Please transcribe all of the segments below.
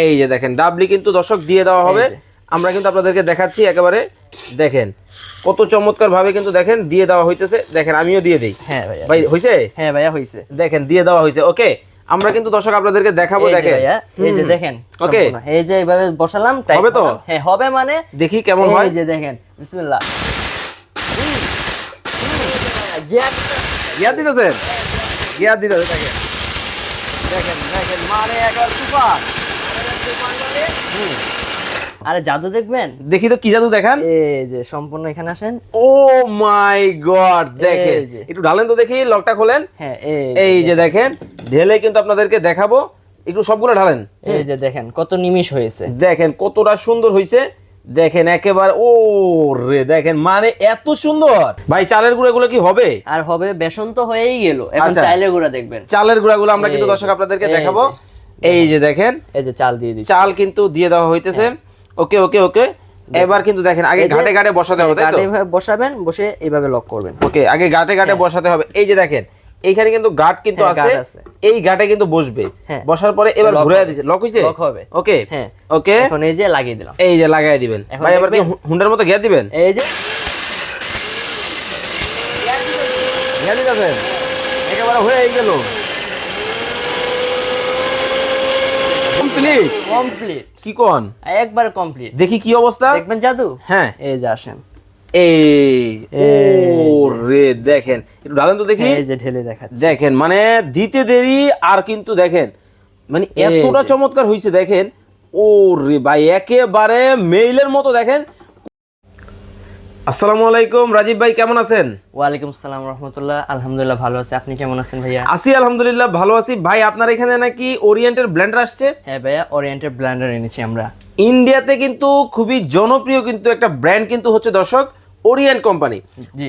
এই যে দেখেন ডাবলি কিন্তু দর্শক দিয়ে দেওয়া হবে। আমরা কিন্তু আপনাদেরকে দেখাচ্ছি একেবারে দেখেন কত চমৎকার ভাবে কিন্তু দেখেন দিয়ে দেওয়া হইতেছে। দেখেন আমিও দিয়ে দিই। হ্যাঁ ভাইয়া। ভাই হইছে? হ্যাঁ ভাইয়া হয়েছে দেখেন দিয়ে দেওয়া হয়েছে ওকে? আমরা কিন্তু দর্শক আপনাদেরকে দেখাবো দেখেন। এই যে দেখেন ওকে। এই যে এইভাবে বসালাম টাইট হবে তো? হ্যাঁ হবে মানে দেখি কেমন হয়। এই যে দেখেন বিসমিল্লাহ। গিয়ার গিয়ার দিতেছেন? গিয়ার দিতেছে দেখেন। দেখেন দেখেন মানে একবার সুপার। আরে জাদু দেখবেন? দেখি তো কি জাদু দেখান। এই যে সম্পূর্ণ এখানে আসেন। ও মাই গড দেখেন। একটু ঢালেন তো দেখি লকটা খোলেন। হ্যাঁ এই যে দেখেন। ঢেলে কিন্তু আপনাদেরকে দেখাবো। একটু সবগুলো ঢালেন। এই যে দেখেন কত নিমিষ হয়েছে। দেখেন কতটা সুন্দর হইছে দেখেন একেবারে ও রে দেখেন মানে এত সুন্দর। ভাই চালের গুঁড়াগুলো কি হবে? আর হবে বেসন তো হয়েই গেল। এখন আচ্ছা। গুঁড়া দেখবেন। চালের গুঁড়াগুলো আমরা কিন্তু দর্শক আপনাদেরকে দেখাবো। এই যে দেখেন এই যে চাল দিয়ে দিচ্ছি। চাল কিন্তু দিয়ে দেওয়া হইতেছে। ওকে ওকে ওকে। এবার কিন্তু দেখেন আগে ঘাটে ঘাটে বসাতে হবে তাই তো? গাঁটে বসাবেন বসে এইভাবে লক করবেন। ওকে আগে ঘাটে ঘাটে বসাতে হবে। এই যে দেখেন এইখানে কিন্তু গাট কিন্তু হ্যাঁ, আছে। এই ঘাটে কিন্তু বসবে। হ্যাঁ। বসার পরে এবার ঘুরে দিছে। লক হইছে? লক হবে। ওকে হ্যাঁ। ওকে। এখন এই যে লাগিয়ে দিলাম। এই যে লাগাই দিবেন। ভাই এবার কি হুন্ডার মতো গিয়ার দিবেন? এই যে গিয়ার দিতেছেন? একেবারে হয়ে গেল। কমপ্লিট কমপ্লিট কি কোন? একবার কমপ্লিট দেখি কি অবস্থা? দেখবেন জাদু? হ্যাঁ। এই যে আসেন। এই রে দেখেন। একটু ঢালেন তো দেখি। এই যে ঢেলে দেখাচ্ছি। দেখেন মানে দিতে দেরি আর কিন্তু দেখেন মানে এতটা চমৎকার হয়েছে দেখেন। ও রে ভাই একেবারে মেইলের মতো দেখেন। আসসালামু আলাইকুম রাজীব ভাই কেমন আছেন? ওয়ালাইকুম সালাম রহমতুল্লাহ আলহামদুলিল্লাহ ভালো আছে। আপনি কেমন আছেন ভাইয়া? আছি আলহামদুলিল্লাহ ভালো আছি। ভাই আপনার এখানে নাকি ওরিয়েন্টের ব্ল্যান্ডার আসছে? হ্যাঁ ভাইয়া ওরিয়েন্টেড ব্ল্যান্ডার এনেছি আমরা। ইন্ডিয়াতে কিন্তু খুবই জনপ্রিয় কিন্তু একটা ব্র্যান্ড কিন্তু হচ্ছে দর্শক ওরিয়েন্ট কোম্পানি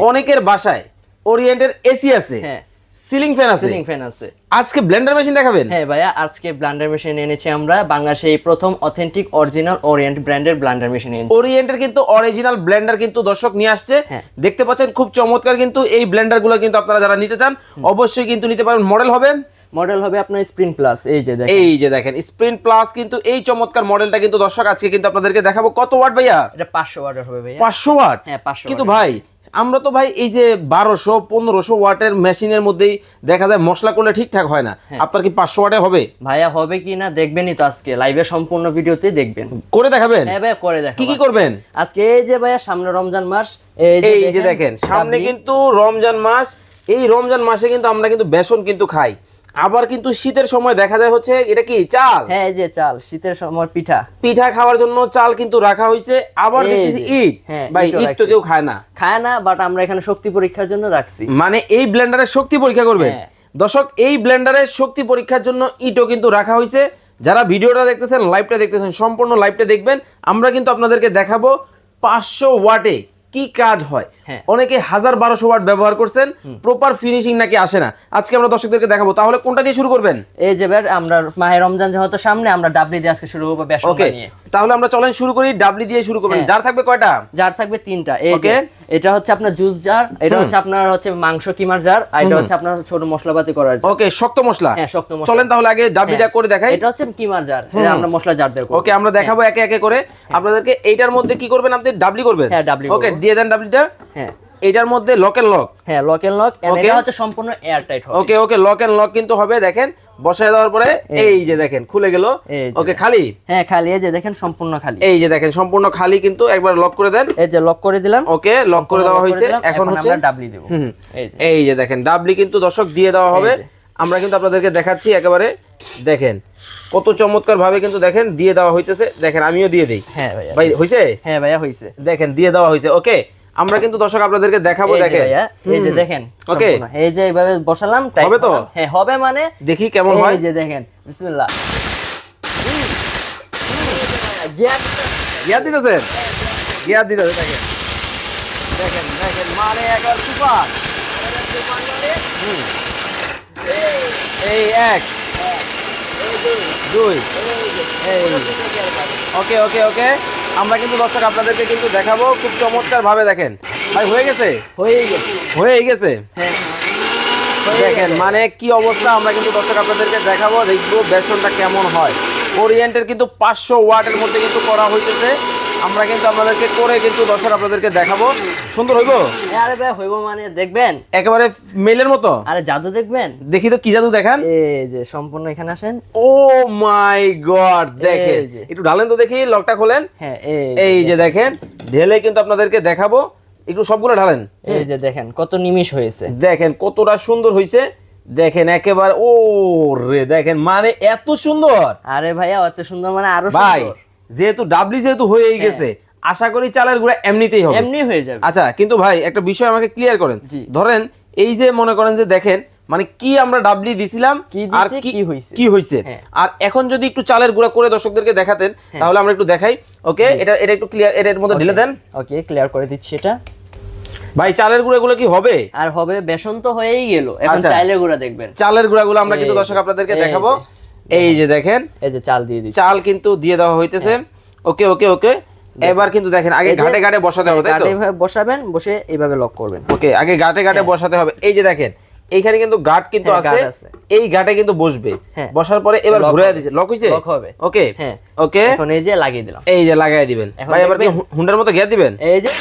অনেকের বাসায় ওরিয়েন্টের এসি আছে। হ্যাঁ। সিলিং ফ্যান আছে? সিলিং ফ্যান আছে। আজকে ব্লেন্ডার মেশিন দেখাবেন? হ্যাঁ ভাইয়া আজকে ব্লান্ডার মেশিন এনেছি আমরা। বাংলাদেশে এই প্রথম অথেন্টিক অরিজিনাল ওরিয়েন্ট ব্র্যান্ডের ব্লান্ডার মেশিন এনেছি। ওরিয়েন্টের কিন্তু অরিজিনাল ব্লেন্ডার কিন্তু দর্শক নিয়ে আসছে। হ্যাঁ। দেখতে পাচ্ছেন খুব চমৎকার কিন্তু এই ব্লেন্ডারগুলো কিন্তু আপনারা যারা নিতে চান অবশ্যই কিন্তু নিতে পারেন। মডেল হবে? মডেল হবে আপনার স্প্রিন প্লাস এই যে দেখেন। এই যে দেখেন স্প্রিন্ট প্লাস কিন্তু এই চমৎকার মডেলটা কিন্তু দর্শক আজকে কিন্তু আপনাদেরকে দেখাবো। কত ওয়াট ভাইয়া? এটা পাঁচশো ওয়াটের হবে ভাইয়া। পাঁচশো ওয়াট? হ্যাঁ পাঁচশো কিন্তু ভাই আমরা তো ভাই এই যে বারোশো পনেরোশো ওয়াটের মেশিনের মধ্যেই দেখা যায় মশলা করলে ঠিকঠাক হয় না। হ্যাঁ। আপনার কি পাঁচশো ওয়াটে হবে? ভাইয়া হবে কি না দেখবেনই তো আজকে লাইভে সম্পূর্ণ ভিডিওতে দেখবেন। করে দেখাবেন? হ্যাঁ ভাইয়া করে কি কি করবেন? আজকে এই যে ভাইয়া সামনে রমজান মাস এই যে দেখেন সামনে কিন্তু রমজান মাস এই রমজান মাসে কিন্তু আমরা কিন্তু বেসন কিন্তু খাই। আবার কিন্তু শীতের সময় দেখা যায় হচ্ছে এটা কি চাল? হ্যাঁ এই যে চাল শীতের সময় পিঠা। পিঠা খাওয়ার জন্য চাল কিন্তু রাখা হয়েছে আবার দেখতেছি ইট হ্যাঁ, ভাই ইট তো কেউ খায় না। খায় না বাট আমরা এখানে শক্তি পরীক্ষার জন্য রাখছি। মানে এই ব্লেন্ডারের শক্তি পরীক্ষা করবেন? হ্যাঁ। দর্শক এই ব্লেন্ডারের শক্তি পরীক্ষার জন্য ইটও কিন্তু রাখা হয়েছে যারা ভিডিওটা দেখতেছেন লাইভটা দেখতেছেন সম্পূর্ণ লাইভটা দেখবেন। আমরা কিন্তু আপনাদেরকে দেখাবো পাঁচশো ওয়াটে কি কাজ হয়? হ্যাঁ। অনেকে হাজার বারোশো ওয়াট ব্যবহার করছেন প্রপার ফিনিশিং নাকি আসে না। আজকে আমরা দর্শকদেরকে দেখাবো তাহলে কোনটা দিয়ে শুরু করবেন? এই যে আমরা মাহে রমজান যেহেতু সামনে আমরা ডাবলি দিয়ে আজকে শুরু করব ওকে তাহলে আমরা চলেন শুরু করি ডাবলি দিয়ে শুরু করবেন। হ্যাঁ। যার থাকবে কয়টা? জার থাকবে তিনটা। যে এটা হচ্ছে আপনার জুস জার এটা হচ্ছে আপনার হচ্ছে মাংস কিমার জার আর এটা হচ্ছে আপনার ছোট মশলাপাতি করার জার ওকে শক্ত মশলা। হ্যাঁ শক্ত মশলা। চলেন তাহলে আগে ডাবলিটা হ্যাঁ। করে দেখাই। এটা হচ্ছে কিমার জার এটা আমরা মশলা জার করব। ওকে আমরা দেখাবো একে একে করে। আপনাদেরকে এইটার মধ্যে কি করবেন আপনি? ডাবলি করবেন? হ্যাঁ, ডাবলি ওকে দিয়ে দেন ডাবলিটা হ্যাঁ। এইটার মধ্যে লক এন্ড লক হ্যাঁ লক এন্ড লক. এটা হচ্ছে সম্পূর্ণ এয়ার টাইট হবে। Okay okay lock and lock কিন্তু হবে দেখেন। বসায় দেওয়ার পরে এই যে দেখেন খুলে গেল। ওকে খালি? হ্যাঁ খালি। এই যে দেখেন সম্পূর্ণ খালি। এই যে দেখেন সম্পূর্ণ খালি কিন্তু একবার লক করে দেন। এই যে লক করে দিলাম। ওকে লক করে দেওয়া হয়েছে। এখন হচ্ছে আমরা ডাবলি দেব। এই যে। দেখেন ডাবলি কিন্তু দর্শক দিয়ে দেওয়া হবে। আমরা কিন্তু আপনাদেরকে দেখাচ্ছি একেবারে দেখেন কত চমৎকার ভাবে কিন্তু দেখেন দিয়ে দেওয়া হইতেছে। দেখেন আমিও দিয়ে দিই। হ্যাঁ ভাইয়া। ভাই হইছে? হ্যাঁ ভাইয়া হইছে। দেখেন দিয়ে দেওয়া হয়েছে ওকে আমরা কিন্তু দর্শক আপনাদেরকে দেখাবো দেখেন। এই যে দেখেন ওকে। এই যে এইভাবে বসালাম টাইট হবে তো? হ্যাঁ হবে মানে দেখি কেমন হয়। এই যে দেখেন বিসমিল্লাহ। গিয়ার দিতেছেন? গিয়ার দিতেছে দেখেন। দেখেন দেখেন মানে একবার সুপার। এই এক দুই এই। ওকে ওকে ওকে। আমরা কিন্তু দর্শক আপনাদেরকে কিন্তু দেখাবো খুব চমৎকার ভাবে দেখেন। ভাই হয়ে গেছে? হয়ে গেছে। হয়ে গেছে? হ্যাঁ দেখেন মানে কি অবস্থা? আমরা কিন্তু দর্শক আপনাদেরকে দেখাবো দেখব বেসনটা কেমন হয়। ওরিয়েন্টের কিন্তু পাঁচশো ওয়াটের মধ্যে কিন্তু করা হইতেছে। আমরা কিন্তু আপনাদেরকে করে কিন্তু দর্শক আপনাদেরকে দেখাবো। সুন্দর হইব? আরে ভাই হইব মানে দেখবেন? একেবারে মেলের মতো? আরে জাদু দেখবেন? দেখি তো কি জাদু দেখান? এই যে সম্পূর্ণ এখানে আসেন। ও মাই গড দেখেন। একটু ঢালেন তো দেখি লকটা খোলেন। হ্যাঁ এই যে দেখেন। ঢেলে কিন্তু আপনাদেরকে দেখাবো। একটু সবগুলো ঢালেন। এই যে দেখেন কত নিমিষ হয়েছে। দেখেন কতটা সুন্দর হয়েছে দেখেন একেবারে ও রে দেখেন মানে এত সুন্দর। আরে ভাইয়া এত সুন্দর মানে আরও সুন্দর। যেহেতু ডাবলি যেহেতু হয়েই গেছে আশা করি চালের গুঁড়া এমনিতেই হবে। এমনি হয়ে যাবে। আচ্ছা কিন্তু ভাই একটা বিষয় আমাকে ক্লিয়ার করেন। ধরেন এই যে মনে করেন যে দেখেন মানে কি আমরা ডাবলি দিছিলাম কি আর কি হইছে। কি হইছে। হ্যাঁ। আর এখন যদি একটু চালের গুঁড়া করে দর্শকদেরকে দেখাতেন তাহলে আমরা একটু দেখাই। ওকে এটা এটা একটু ক্লিয়ার এর মধ্যে ঢেলে দেন। ওকে ক্লিয়ার করে দিচ্ছি এটা। ভাই চালের গুঁড়াগুলো কি হবে? আর হবে বেসন তো হয়েই গেল। এখন চালের চাইলে গুঁড়া দেখবেন। চালের গুঁড়াগুলো আমরা কিন্তু দর্শক আপনাদেরকে দেখাবো। এই যে দেখেন এই যে চাল দিয়ে দিচ্ছি। চাল কিন্তু দিয়ে দেওয়া হইতেছে। ওকে ওকে ওকে। এবার কিন্তু দেখেন আগে ঘাটে ঘাটে বসাতে হবে তাই তো? গাঁটে এভাবে বসাবেন বসে এইভাবে লক করবেন। ওকে আগে ঘাটে ঘাটে বসাতে হবে। এই যে দেখেন এইখানে কিন্তু গাট কিন্তু হ্যাঁ, আছে। এই ঘাটে কিন্তু বসবে। হ্যাঁ। বসার পরে এবার ঘুরে। দিছে। লক হইছে? Lock হবে। ওকে হ্যাঁ। ওকে। এখন এই যে লাগিয়ে দিলাম। এই যে লাগাই দিবেন। ভাই এবার কি হুন্ডার মতো গ্যাস দিবেন? এই যে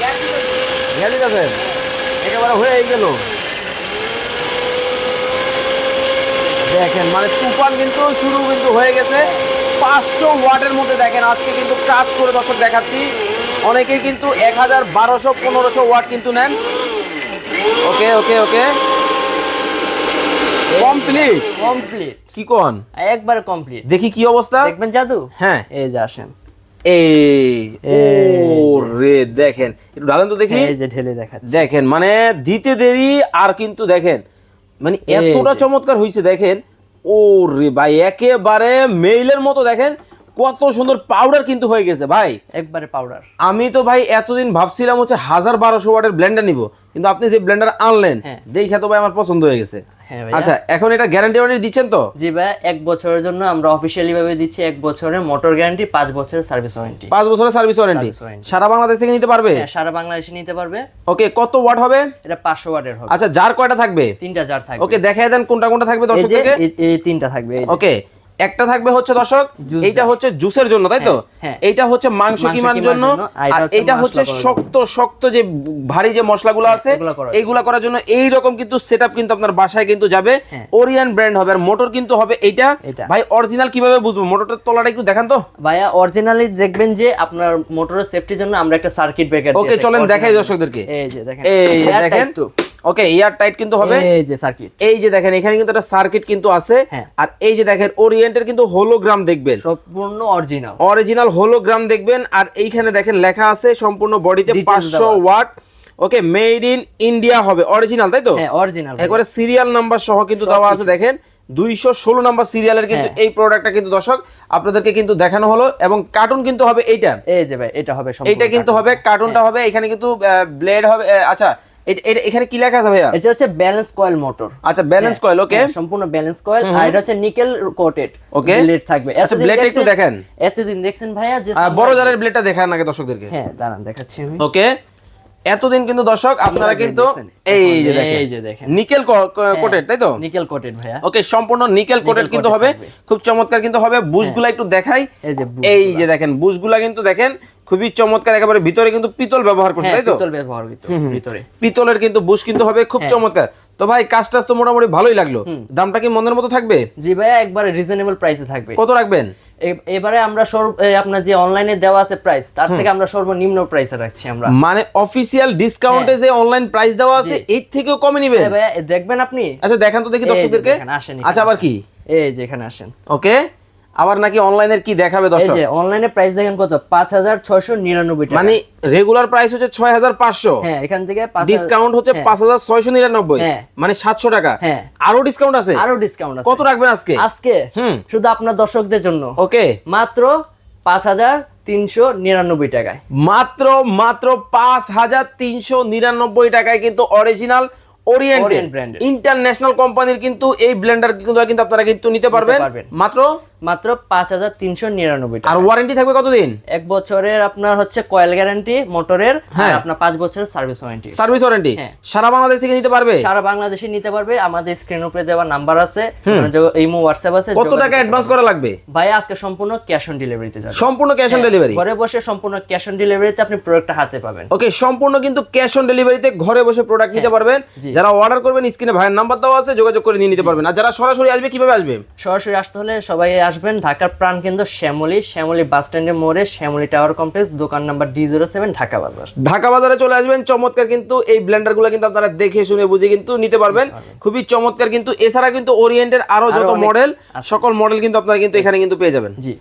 গ্যাস দিতেছেন একেবারে হয়ে গেল। দেখেন মানে তুফান কিন্তু শুরু কিন্তু হয়ে গেছে। পাঁচশো ওয়াটের মধ্যে দেখেন আজকে কিন্তু কাজ করে দর্শক দেখাচ্ছি। অনেকেই কিন্তু এক হাজার বারোশো পনেরোশো ওয়াট কিন্তু নেন। Okay okay okay. Complete. Complete. কি কোন? একবারে কমপ্লিট। দেখি কি অবস্থা? দেখবেন জাদু? হ্যাঁ। এই যে আসেন। এই রে দেখেন। একটু ঢালেন তো দেখি। এই যে ঢেলে দেখাচ্ছি। দেখেন মানে দিতে দেরি আর কিন্তু দেখেন মানে এতটা চমৎকার হয়েছে দেখেন। ও রে ভাই একেবারে মেইলের মতো দেখেন কত সুন্দর পাউডার কিন্তু হয়ে গেছে ভাই একবারে পাউডার আমি তো ভাই এতদিন ভাবছিলাম হচ্ছে হাজার বারোশো ওয়াটের ব্লেন্ডার নিব কিন্তু আপনি যে ব্লেন্ডার আনলেন হ্যাঁ। দেখে তো ভাই আমার পছন্দ হয়ে গেছে। আচ্ছা এখন এটা গ্যারান্টি ওয়ারেন্টি দিচ্ছেন তো? জি ভাই এক বছরের জন্য আমরা অফিসিয়ালি ভাবে দিচ্ছি এক বছরের মোটর গ্যারান্টি পাঁচ বছরের সার্ভিস ওয়ারেন্টি পাঁচ বছরের সার্ভিস ওয়ারেন্টি সারা বাংলাদেশ থেকে নিতে পারবে? হ্যাঁ সারা বাংলাদেশে নিতে পারবে। ওকে কত ওয়াট হবে? এটা পাঁচশো ওয়াটের হবে। আচ্ছা যার কয়টা থাকবে? তিনটা জার থাকবে। ওকে দেখায় দেন কোনটা কোনটা থাকবে দর্শকদেরকে। এই তিনটা থাকবে ওকে একটা থাকবে হচ্ছে দর্শক এইটা হচ্ছে জুসের জন্য তাই তো? হ্যাঁ, হ্যাঁ। এইটা হচ্ছে মাংস কিমার জন্য আর এটা হচ্ছে এইটা হচ্ছে শক্ত শক্ত যে ভারী যে মশলাগুলো আছে এগুলা করার এইগুলা করার জন্য এই রকম কিন্তু সেটআপ কিন্তু আপনার বাসায় কিন্তু যাবে। হ্যাঁ। ওরিয়ান ব্র্যান্ড হবে আর মোটর কিন্তু হবে এইটা। ভাই অরিজিনাল কীভাবে বুঝব? মোটরটার তলাটা একটু দেখান তো। ভাইয়া অরিজিনালি দেখবেন যে আপনার মোটরের সেফটির জন্য আমরা একটা সার্কিট ব্রেকার ওকে চলেন দেখাই দর্শকদেরকে। এই যে দেখেন। এই দেখেন। তো। ওকে এয়ার টাইট কিন্তু হবে। এই যে সার্কিট এই যে দেখেন এখানে কিন্তু একটা সার্কিট কিন্তু আছে। হ্যাঁ। আর এই যে দেখেন ওরিয়েন্টের কিন্তু হোলোগ্রাম দেখবেন। সম্পূর্ণ অরিজিনাল অরিজিনাল হোলোগ্রাম দেখবেন। আর এইখানে দেখেন লেখা আছে সম্পূর্ণ বডিতে Details পাঁচশো দেওয়া আছে। Watt. Okay made in India হবে। অরিজিনাল তাই তো? হ্যাঁ অরিজিনাল একবারে সিরিয়াল নাম্বার সহ কিন্তু দেওয়া আছে দেখেন। দুইশো ষোলো নাম্বার সিরিয়ালের কিন্তু হ্যাঁ। এই প্রোডাক্টটা কিন্তু দর্শক আপনাদেরকে কিন্তু দেখানো হলো। এবং কার্টুন কিন্তু হবে এইটা। এই যে ভাই এটা হবে এইটা কিন্তু হবে কার্টুনটা হবে এখানে কিন্তু ব্লেড হবে আচ্ছা এটা- এখানে কি লেখা আছে ভাইয়া? এটা হচ্ছে ব্যালেন্স কয়েল মোটর আচ্ছা ব্যালেন্স কয়েল ওকে সম্পূর্ণ ব্যালেন্স কয়েল আর এটা হচ্ছে নিকেল কোটেড Okay. ব্লেড থাকবে। আচ্ছা, এতদিন একটু দেখেন। এতদিন দেখছেন ভাইয়া যে বড় জারের ব্লেডটা দেখান আগে দর্শকদেরকে। হ্যাঁ দাঁড়ান দেখাচ্ছি আমি। ওকে এতদিন কিন্তু দর্শক আপনারা কিন্তু এই যে এই যে দেখেন। নিকেল কোটেড তাই তো? নিকেল কোটেড ভাইয়া। ওকে সম্পূর্ণ নিকেল কোটেড কিন্তু হবে। খুব চমৎকার কিন্তু হবে। বুশগুলা একটু দেখাই। এই যে এই যে দেখেন বুশগুলা কিন্তু দেখেন। খুবই চমৎকার একেবারে ভিতরে কিন্তু পিতল ব্যবহার করছে হ্যাঁ তাই তো? পিতল ব্যবহার ভিতর- ভিতরে। পিতলের কিন্তু বুশ কিন্তু হবে খুব হ্যাঁ। চমৎকার। তো ভাই কাজ টাজ তো মোটামুটি ভালোই লাগল। দামটা কি মনের মতো থাকবে? জি ভাইয়া একবারে রিজনেবল প্রাইসে থাকবে। কত রাখবেন? এবারে আমরা সর্ব আপনার যে অনলাইনে দেওয়া আছে প্রাইস তার থেকে আমরা সর্বনিম্ন প্রাইসে রাখছি আমরা। মানে অফিসিয়াল ডিসকাউন্টে যে অনলাইন প্রাইস দেওয়া আছে এর থেকেও কমে নিবেন? দেখবেন আপনি? আচ্ছা দেখান তো দেখি দর্শকদেরকে। আচ্ছা আবার কি? এই যে এখানে আসেন। ওকে। আবার নাকি অনলাইনের কি দেখাবে দর্শক? এই যে অনলাইনে প্রাইস দেখেন কত? পাঁচ হাজার ছয়শো নিরানব্বই টাকা। মানে রেগুলার প্রাইস হচ্ছে ছয় হাজার পাঁচশো। হ্যাঁ এখান থেকে ডিসকাউন্ট হচ্ছে হ্যাঁ, পাঁচ হাজার ছয়শো নিরানব্বই। হ্যাঁ। মানে সাতশো টাকা। হ্যাঁ। আরও ডিসকাউন্ট আছে? আরও ডিসকাউন্ট আছে। কত রাখবেন আজকে? আজকে হুম। শুধু আপনার দর্শকদের জন্য। ওকে মাত্র পাঁচ হাজার তিনশো নিরানব্বই টাকায়। মাত্র মাত্র পাঁচ হাজার তিনশো নিরানব্বই টাকায় কিন্তু অরিজিনাল ওরিয়েন্টেড ইন্টারন্যাশনাল কোম্পানির কিন্তু এই ব্লেন্ডার কিন্তু আপনারা কিন্তু নিতে পারবেন। মাত্র মাত্র পাঁচ হাজার তিনশো নিরানব্বই আর ওয়ারেন্টি থাকবে কতদিন? এক বছরের আপনার হচ্ছে কয়েল গ্যারান্টি মোটরের হ্যাঁ। আপনার পাঁচ বছরের সার্ভিস ওয়ারেন্টি সার্ভিস ওয়ারেন্টি। সারা বাংলাদেশ থেকে নিতে পারবে? সারা বাংলাদেশে নিতে পারবে আমাদের স্ক্রিন উপরে দেওয়া নাম্বার আছে ইমো হোয়াটসঅ্যাপ আছে কত টাকা অ্যাডভান্স করা লাগবে? ভাই আজকে সম্পূর্ণ ক্যাশ অন ডেলিভারিতে যাবে। সম্পূর্ণ ক্যাশ অন ডেলিভারি ঘরে বসে সম্পূর্ণ ক্যাশ অন ডেলিভারিতে আপনি প্রোডাক্টটা হাতে পাবেন। ওকে সম্পূর্ণ কিন্তু ক্যাশ অন ডেলিভারিতে ঘরে বসে প্রোডাক্ট নিতে পারবেন। হ্যাঁ, যারা অর্ডার করবেন স্ক্রিনে ভাইয়ের নাম্বার দেওয়া আছে যোগাযোগ করে নিয়ে নিতে পারবেন। আর যারা সরাসরি আসবে কীভাবে আসবে? সরাসরি আসতে হলে সবাই আসবেন ঢাকার প্রাণ কেন্দ্র শ্যামলি শ্যামলি বাস স্ট্যান্ডের মোড়ে শ্যামলি টাওয়ার কমপ্লেক্স দোকান number D zero seven Dhaka Bazar. Dhaka বাজারে চলে আসবেন। চমৎকার কিন্তু এই ব্লেন্ডারগুলো কিন্তু আপনারা দেখে শুনে বুঝে কিন্তু নিতে পারবেন। খুবই চমৎকার কিন্তু। এছাড়া কিন্তু ওরিয়েন্টের আরও যত মডেল সকল মডেল কিন্তু আপনারা কিন্তু এখানে কিন্তু পেয়ে যাবেন। জি।